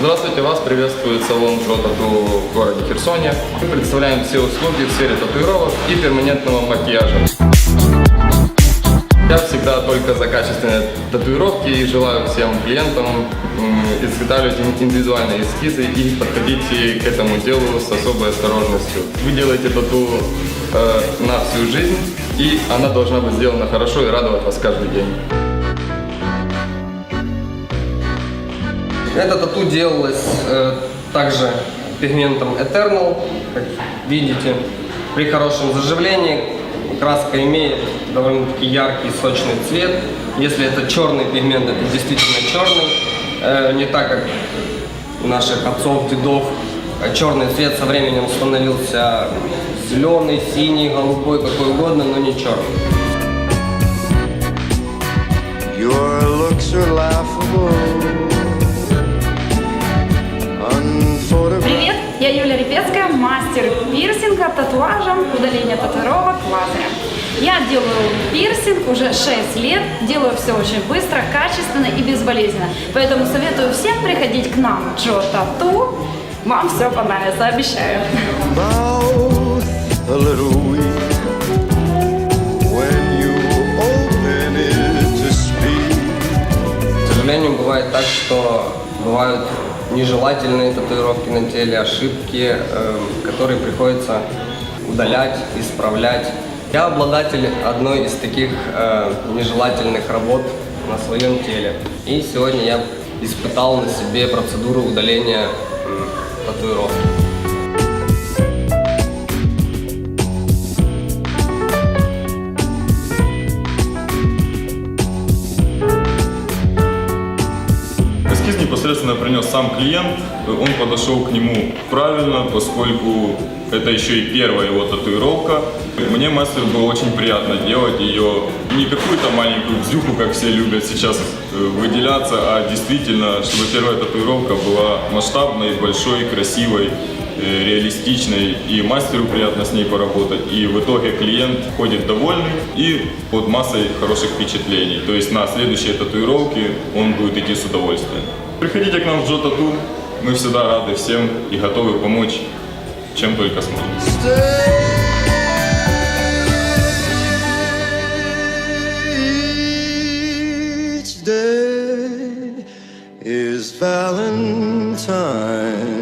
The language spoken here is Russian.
Здравствуйте, вас приветствует салон Джо Тату в городе Херсоне. Мы представляем все услуги в сфере татуировок и перманентного макияжа. Я всегда только за качественные татуировки и желаю всем клиентам изготавливать ин- индивидуальные эскизы и подходите к этому делу с особой осторожностью. Вы делаете тату э, на всю жизнь, и она должна быть сделана хорошо и радовать вас каждый день. Это тату делалось э, также пигментом Eternal, как видите, при хорошем заживлении. Краска имеет довольно-таки яркий сочный цвет. Если это черный пигмент, это действительно черный. Э, не так, как наших отцов, дедов. Э, Черный цвет со временем становился зеленый, синий, голубой, какой угодно, но не черный. Your looks are laughable. Я Юля Репецкая, мастер пирсинга, татуажа, удаления татуировок лазером. Я делаю пирсинг уже 6 лет, делаю все очень быстро, качественно и безболезненно. Поэтому советую всем приходить к нам, Джо Тату. Вам все понравится, обещаю. К сожалению, бывает так, что бывают нежелательные татуировки на теле, ошибки, эм, которые приходится удалять, исправлять. Я обладатель одной из таких э, нежелательных работ на своем теле. И сегодня я испытал на себе процедуру удаления татуировки. Принес сам клиент, он подошел к нему правильно, поскольку это еще и первая его татуировка. Мне мастер было очень приятно делать ее не какую-то маленькую бзюку, как все любят сейчас э, выделяться, а действительно, чтобы первая татуировка была масштабной, большой, красивой, э, реалистичной, и мастеру приятно с ней поработать, и в итоге клиент ходит довольный и под массой хороших впечатлений. То есть на следующие татуировки он будет идти с удовольствием. Приходите к нам в Джо Тату, мы всегда рады всем и готовы помочь, чем только сможем. Valentine.